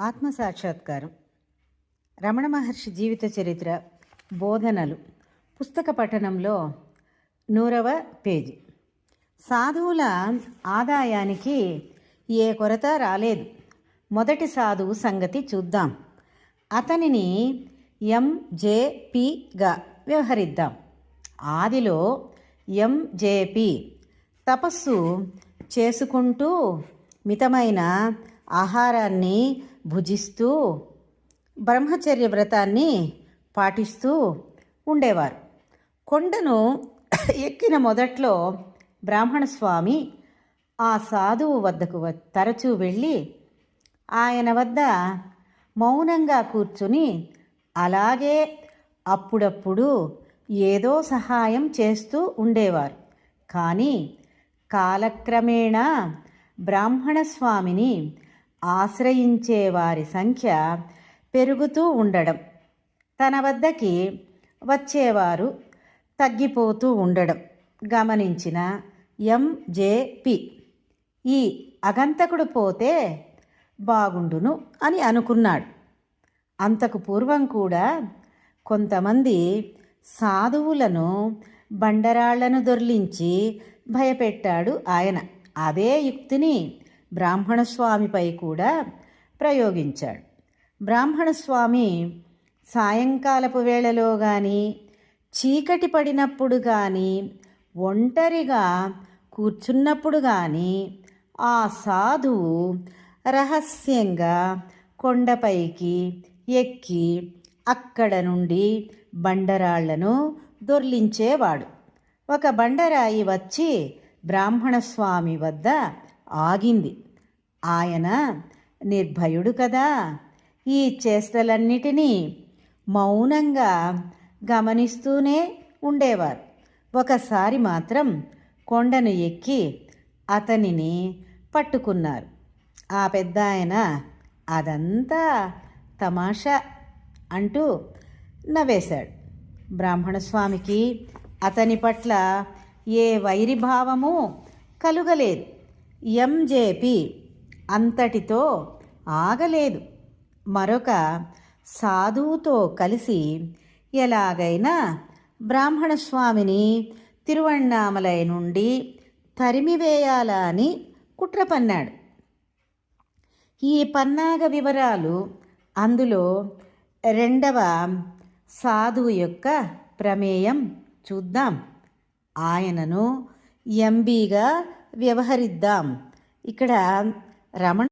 ఆత్మసాక్షాత్కారం. రమణ మహర్షి జీవిత చరిత్ర బోధనలు. పుస్తక పఠనంలో నూరవ పేజీ. సాధువుల ఆదాయానికి ఏ కొరత రాలేదు. మొదటి సాధువు సంగతి చూద్దాం. అతనిని ఎంజేపిగా వ్యవహరిద్దాం. ఆదిలో ఎంజేపి తపస్సు చేసుకుంటూ మితమైన ఆహారాన్ని భుజిస్తూ బ్రహ్మచర్య వ్రతాన్ని పాటిస్తూ ఉండేవారు. కొండను ఎక్కిన మొదట్లో బ్రాహ్మణ స్వామి ఆ సాధువు వద్దకు వ- తరచూ వెళ్ళి ఆయన వద్ద మౌనంగా కూర్చుని అలాగే అప్పుడప్పుడు ఏదో సహాయం చేస్తూ ఉండేవారు. కానీ కాలక్రమేణా బ్రాహ్మణ స్వామిని ఆశ్రయించే వారి సంఖ్య పెరుగుతూ ఉండడం. తన వద్దకి వచ్చేవారు తగ్గిపోతూ ఉండడం. గమనించిన ఎంజేపి ఈ అగంతకుడు పోతే బాగుండును అని అనుకున్నాడు. అంతకు పూర్వం కూడా కొంతమంది సాధువులను బండరాళ్ళను దొర్లించి భయపెట్టాడు ఆయన. అదే యుక్తిని బ్రాహ్మణస్వామిపై కూడా ప్రయోగించాడు. బ్రాహ్మణస్వామి సాయంకాలపు వేళలో కానీ చీకటి పడినప్పుడు కానీ ఒంటరిగా కూర్చున్నప్పుడు కానీ ఆ సాధువు రహస్యంగా కొండపైకి ఎక్కి అక్కడ నుండి బండరాళ్ళను దొర్లించేవాడు. ఒక బండరాయి వచ్చి బ్రాహ్మణస్వామి వద్ద ఆగింది. ఆయన నిర్భయుడు కదా. ఈ చేష్టలన్నిటినీ మౌనంగా గమనిస్తూనే ఉండేవారు. ఒకసారి మాత్రం కొండను ఎక్కి అతనిని పట్టుకున్నారు. ఆ పెద్ద ఆయన అదంతా తమాషా అంటూ నవ్వేశాడు. బ్రాహ్మణ స్వామికి అతని పట్ల ఏ వైరిభావము కలుగలేదు. ఎంజేపి అంతటితో ఆగలేదు. మరొక సాధువుతో కలిసి ఎలాగైనా బ్రాహ్మణ స్వామిని తిరువణ్ణామలై నుండి తరిమివేయాలా అని కుట్ర పన్నాడు. ఈ పన్నాగ వివరాలు అందులో రెండవ సాధువు యొక్క ప్రమేయం చూద్దాం. ఆయనను ఎంబీగా వ్యవహరిద్దాం. ఇక్కడ రమణ